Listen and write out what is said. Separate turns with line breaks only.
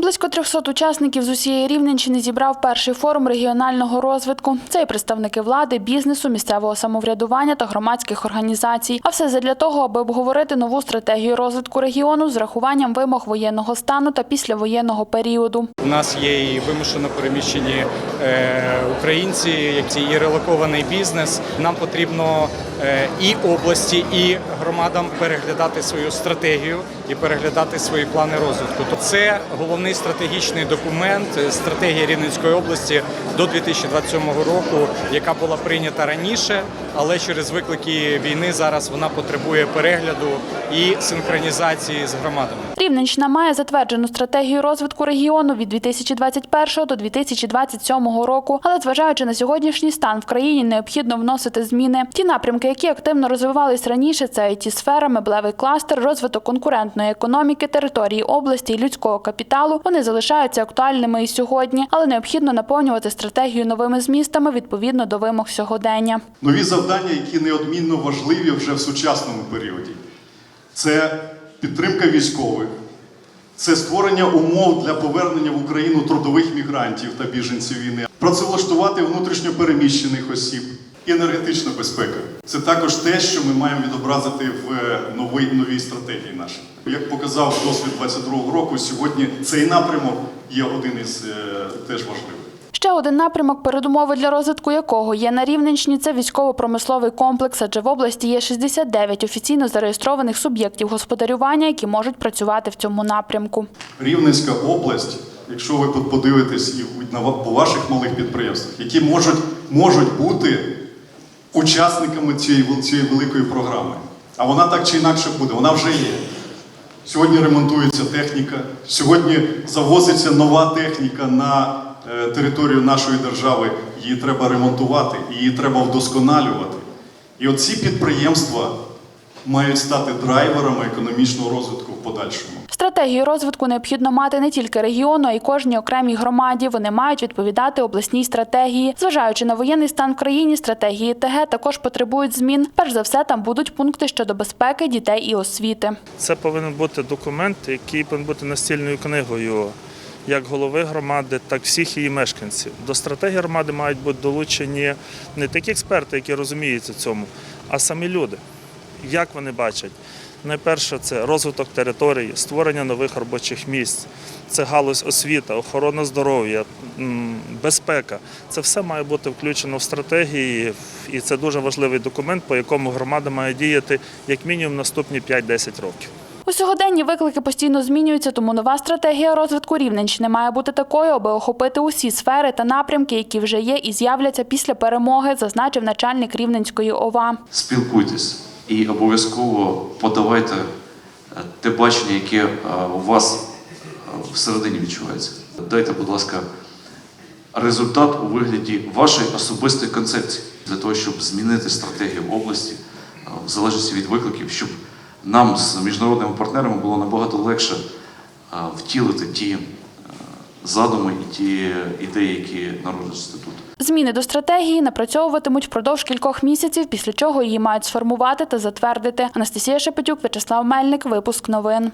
Близько 300 учасників з усієї Рівненщини зібрав перший форум регіонального розвитку. Це і представники влади, бізнесу, місцевого самоврядування та громадських організацій. А все задля того, аби обговорити нову стратегію розвитку регіону з рахуванням вимог воєнного стану та післявоєнного періоду.
У нас є і вимушено переміщені українці, як ці і релокований бізнес. Нам потрібно е, і області, і громадам переглядати свою стратегію і переглядати свої плани розвитку. То це головний стратегічний документ е, стратегія Рівненської області до 2027 року, яка була прийнята раніше, але через виклики війни зараз вона потребує перегляду і синхронізації з громадами.
Рівненщина має затверджену стратегію розвитку регіону від 2021 до 2027 року. Але зважаючи на сьогоднішній стан в країні, необхідно вносити зміни. Ті напрямки, які активно розвивались раніше, це it сфера, меблевий кластер, розвиток конкурентної економіки, території області і людського капіталу. Вони залишаються актуальними і сьогодні, але необхідно наповнювати стратегію новими змістами відповідно до вимог сьогодення.
Нові завдання, які неодмінно важливі вже в сучасному періоді. Це підтримка військових, це створення умов для повернення в Україну трудових мігрантів та біженців війни, працевлаштувати внутрішньо переміщених осіб і енергетична безпека. Це також те, що ми маємо відобразити в е, новій, новій стратегії нашій. Як показав досвід 22-го року, сьогодні цей напрямок є один із е, теж важливих.
Ще один напрямок, передумови для розвитку якого є на Рівненщині, це військово-промисловий комплекс, адже в області є 69 офіційно зареєстрованих суб'єктів господарювання, які можуть працювати в цьому напрямку.
Рівненська область, якщо ви подивитесь і по ваших малих підприємствах, які можуть, можуть бути учасниками цієї, цієї великої програми. А вона так чи інакше буде, вона вже є. Сьогодні ремонтується техніка, сьогодні завозиться нова техніка на територію нашої держави. Її треба ремонтувати, її треба вдосконалювати. І оці підприємства мають стати драйверами економічного розвитку в подальшому.
Стратегію розвитку необхідно мати не тільки регіону, а й кожній окремій громаді. Вони мають відповідати обласній стратегії. Зважаючи на воєнний стан в країні, стратегії ТГ також потребують змін. Перш за все, там будуть пункти щодо безпеки дітей і освіти.
Це повинен бути документ, який повинен бути настільною книгою як голови громади, так всіх її мешканців. До стратегії громади мають бути долучені не такі експерти, які розуміються цьому, а самі люди. Як вони бачать? Найперше це розвиток території, створення нових робочих місць, це галузь освіта, охорона здоров'я, безпека. Це все має бути включено в стратегії, і це дуже важливий документ, по якому громада має діяти як мінімум наступні 5-10 років.
У сьогоденні виклики постійно змінюються, тому нова стратегія розвитку Рівненщини має бути такою, аби охопити усі сфери та напрямки, які вже є і з'являться після перемоги, зазначив начальник Рівненської ОВА.
спілкуйтесь і обов'язково подавайте е, те бачення, яке е, у вас е, всередині відчувається. Дайте, будь ласка, результат у вигляді вашої особистої концепції для того, щоб змінити стратегію області в залежності від викликів, щоб нам з міжнародними партнерами було набагато легше е, втілити ті е, задуми і ті ідеї, які народжуються тут.
Зміни до стратегії напрацьовуватимуть впродовж кількох місяців, після чого її мають сформувати та затвердити. Анастасія Шепетюк, В'ячеслав Мельник, випуск новин.